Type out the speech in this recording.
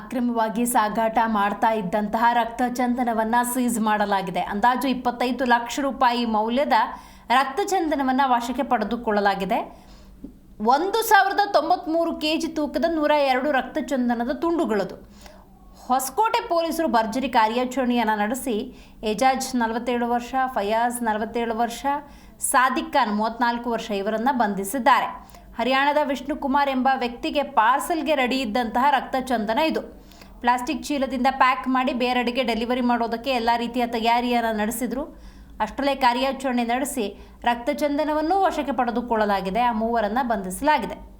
ಅಕ್ರಮವಾಗಿ ಸಾಗಾಟ ಮಾಡ್ತಾ ಇದ್ದಂತಹ ರಕ್ತಚಂದನವನ್ನು ಸೀಸ್ ಮಾಡಲಾಗಿದೆ. ಅಂದಾಜು ಇಪ್ಪತ್ತೈದು ಲಕ್ಷ ರೂಪಾಯಿ ಮೌಲ್ಯದ ರಕ್ತಚಂದನವನ್ನು ವಶಕ್ಕೆ ಪಡೆದುಕೊಳ್ಳಲಾಗಿದೆ. ಒಂದು ಸಾವಿರದ ತೊಂಬತ್ತ್ಮೂರು ಕೆ ಜಿ ತೂಕದ ನೂರ ಎರಡು ರಕ್ತಚಂದನದ ತುಂಡುಗಳದು. ಹೊಸಕೋಟೆ ಪೊಲೀಸರು ಭರ್ಜರಿ ಕಾರ್ಯಾಚರಣೆಯನ್ನು ನಡೆಸಿ ಏಜಾಜ್ ನಲವತ್ತೇಳು ವರ್ಷ, ಫಯಾಜ್ ನಲವತ್ತೇಳು ವರ್ಷ, ಸಾದಿಕ್ ಖಾನ್ ಮೂವತ್ತ್ನಾಲ್ಕು ವರ್ಷ ಇವರನ್ನು ಬಂಧಿಸಿದ್ದಾರೆ. ಹರಿಯಾಣದ ವಿಷ್ಣುಕುಮಾರ್ ಎಂಬ ವ್ಯಕ್ತಿಗೆ ಪಾರ್ಸೆಲ್ಗೆ ರೆಡಿ ಇದ್ದಂತಹ ರಕ್ತಚಂದನ ಇದು. ಪ್ಲಾಸ್ಟಿಕ್ ಚೀಲದಿಂದ ಪ್ಯಾಕ್ ಮಾಡಿ ಬೇರೆಡೆಗೆ ಡೆಲಿವರಿ ಮಾಡೋದಕ್ಕೆ ಎಲ್ಲ ರೀತಿಯ ತಯಾರಿಯನ್ನು ನಡೆಸಿದರು. ಅಷ್ಟರಲ್ಲೇ ಕಾರ್ಯಾಚರಣೆ ನಡೆಸಿ ರಕ್ತಚಂದನವನ್ನೂ ವಶಕ್ಕೆ ಪಡೆದುಕೊಳ್ಳಲಾಗಿದೆ. ಆ ಮೂವರನ್ನು ಬಂಧಿಸಲಾಗಿದೆ.